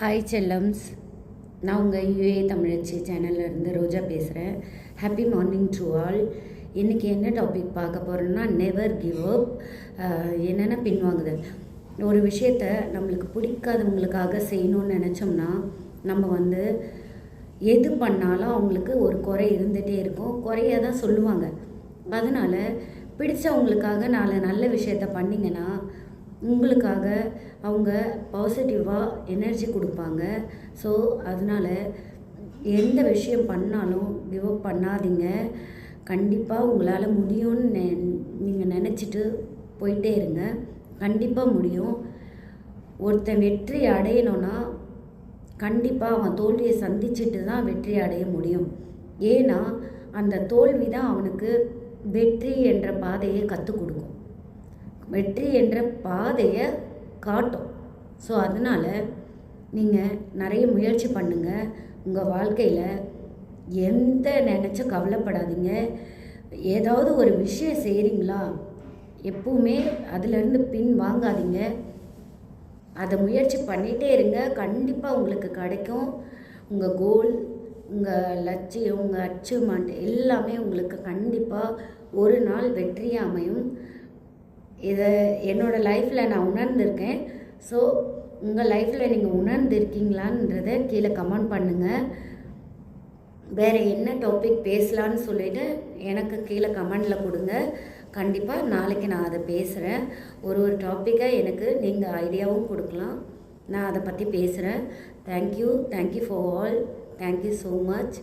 Hi செல்லம்ஸ். நான் உங்கள் UA தமிழச்சி சேனல்ல இருந்து ரோஜா பேசுகிறேன் ஹாப்பி மார்னிங் டு ஆல் இன்றைக்கி என்ன டாபிக் பார்க்க போகிறோன்னா நெவர் கிவ் அப் என்னென்ன பின்வாங்குதல்? ஒரு விஷயத்த நம்மளுக்கு பிடிக்காதவங்களுக்காக செய்யணும்னு நினச்சோம்னா நம்ம வந்து எது பண்ணாலும் அவங்களுக்கு ஒரு குறை இருந்துகிட்டே இருக்கும். குறைய தான் சொல்லுவாங்க. அதனால் பிடிச்சவங்களுக்காக நாலு நல்ல விஷயத்த பண்ணிங்கன்னா உங்களுக்காக அவங்க பாசிட்டிவாக எனர்ஜி கொடுப்பாங்க. ஸோ அதனால் எந்த விஷயம் பண்ணாலும் கிவ் அப் பண்ணாதீங்க. கண்டிப்பாக உங்களால் முடியும்னு நெ நீங்கள் நினச்சிட்டு போயிட்டே இருங்க. கண்டிப்பாக முடியும். ஒருத்தன் வெற்றி அடையணும்னா கண்டிப்பாக அவன் தோல்வியை சந்திச்சுட்டு தான் வெற்றி அடைய முடியும். ஏன்னா அந்த தோல்வி தான் அவனுக்கு வெற்றி என்ற பாதையை கற்றுக் கொடுக்கும். வெற்றி என்ற பாதையை காட்டும். ஸோ அதனால் நீங்கள் நிறைய முயற்சி பண்ணுங்கள் உங்கள் வாழ்க்கையில் எந்த நினச்ச கவலைப்படாதீங்க. ஏதாவது ஒரு விஷயம் செய்கிறீங்களா எப்பவுமே அதுலேருந்து பின் வாங்காதீங்க. அதை முயற்சி பண்ணிகிட்டே இருங்க. கண்டிப்பாக உங்களுக்கு கிடைக்கும். உங்கள் கோல் உங்கள் லட்சியம் உங்கள் அச்சீவ்மெண்ட் எல்லாமே உங்களுக்கு கண்டிப்பாக ஒரு நாள் வெற்றியாக அமையும். இதை என்னோடய லைஃப்பில் நான் உணர்ந்திருக்கேன். ஸோ உங்கள் லைஃப்பில் நீங்கள் உணர்ந்திருக்கீங்களான்றதை கீழே கமெண்ட் பண்ணுங்கள் வேறு என்ன டாபிக் பேசலான்னு சொல்லிவிட்டு எனக்கு கீழே கமெண்டில் கொடுங்க. கண்டிப்பாக நாளைக்கு நான் அதை பேசுகிறேன் ஒரு ஒரு டாப்பிக்கை எனக்கு நீங்கள் ஐடியாவும் கொடுக்கலாம். நான் அதை பற்றி பேசுகிறேன் thank you thank you for all thank you so much